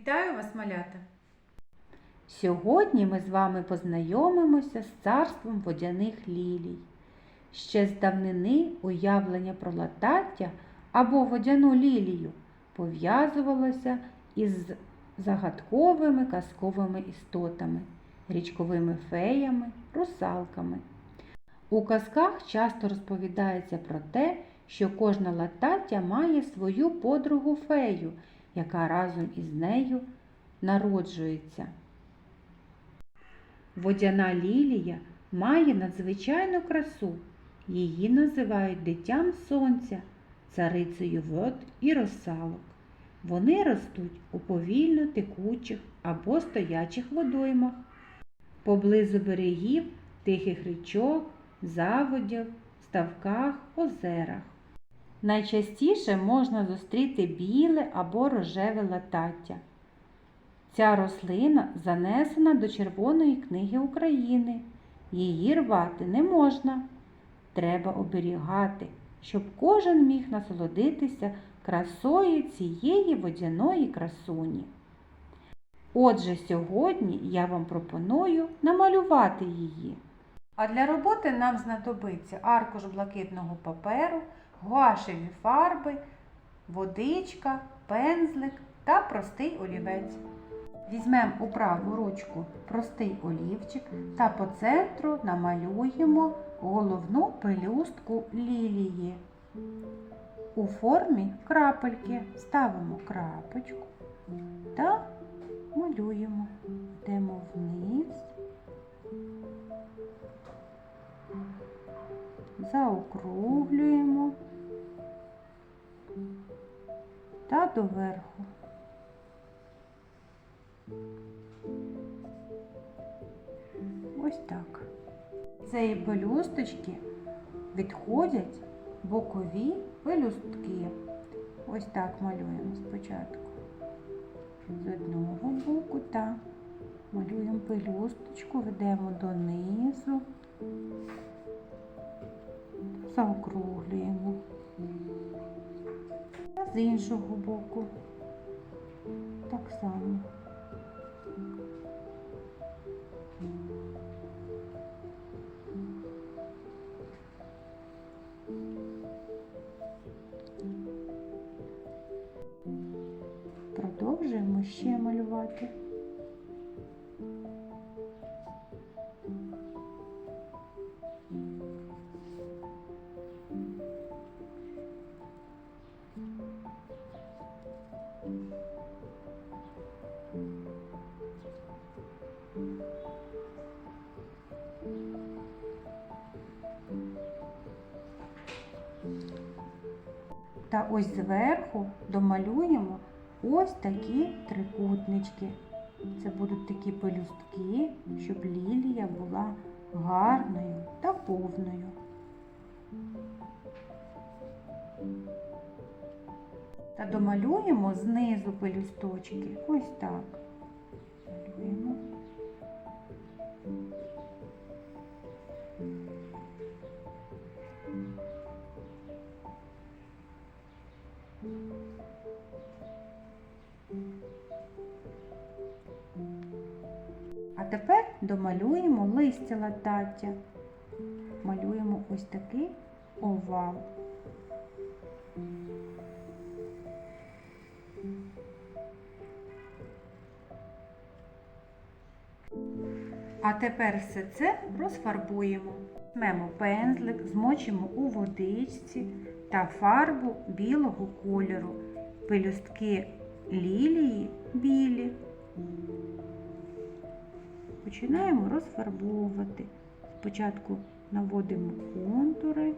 Вітаю вас, малята! Сьогодні ми з вами познайомимося з царством водяних лілій. Ще з давнини уявлення про латаття або водяну лілію пов'язувалося із загадковими казковими істотами, річковими феями, русалками. У казках часто розповідається про те, що кожна латаття має свою подругу фею, яка разом із нею народжується. Водяна лілія має надзвичайну красу. Її називають дитям сонця, царицею вод і росалок. Вони ростуть у повільно текучих або стоячих водоймах, поблизу берегів тихих річок, заводів, ставках, озерах. Найчастіше можна зустріти біле або рожеве латаття. Ця рослина занесена до Червоної книги України. Її рвати не можна. Треба оберігати, щоб кожен міг насолодитися красою цієї водяної красуні. Отже, сьогодні я вам пропоную намалювати її. А для роботи нам знадобиться аркуш блакитного паперу, гуашеві фарби, водичка, пензлик та простий олівець. Візьмемо у праву ручку простий олівчик та по центру намалюємо головну пелюстку лілії. У формі крапельки ставимо крапочку та малюємо. Йдемо вниз, заокруглюємо та доверху. Ось так. Цієї пелюсточки відходять бокові пелюстки. Ось так малюємо спочатку. З одного боку та малюємо пелюсточку, ведемо донизу, заокруглюємо. Та з іншого боку. Так само. Продовжуємо ще малювати. Та ось зверху домалюємо ось такі трикутнички. Це будуть такі пелюстки, щоб лілія була гарною та повною. Та домалюємо знизу пелюсточки. Ось так. Малюємо. А тепер домалюємо листя латаття. Малюємо ось такий овал. А тепер все це розфарбуємо. Візьмемо пензлик, змочимо у водичці та фарбу білого кольору. Пелюстки лілії білі. Починаємо розфарбовувати. Спочатку наводимо контури.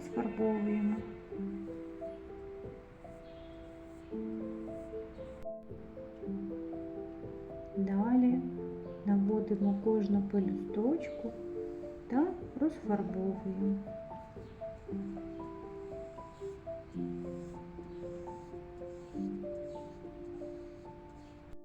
Розфарбовуємо. Далі наводимо кожну пелюсточку та розфарбовуємо.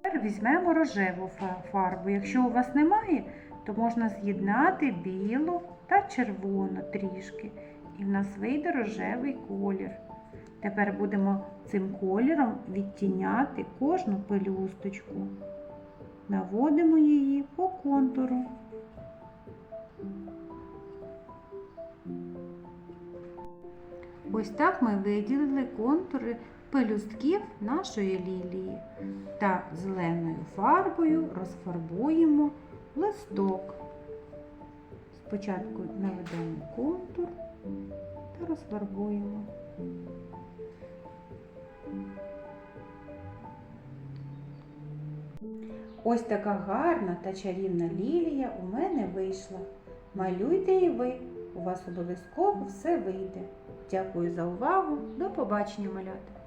Тепер візьмемо рожеву фарбу. Якщо у вас немає, то можна з'єднати білу та червону трішки. І в нас вийде рожевий колір. Тепер будемо цим кольором відтіняти кожну пелюсточку. Наводимо її по контуру. Ось так ми виділили контури пелюстків нашої лілії та зеленою фарбою розфарбуємо листок. Спочатку наведемо контур та розфарбуємо. Ось така гарна та чарівна лілія у мене вийшла. Малюйте і ви, у вас обов'язково все вийде. Дякую за увагу. До побачення, малята!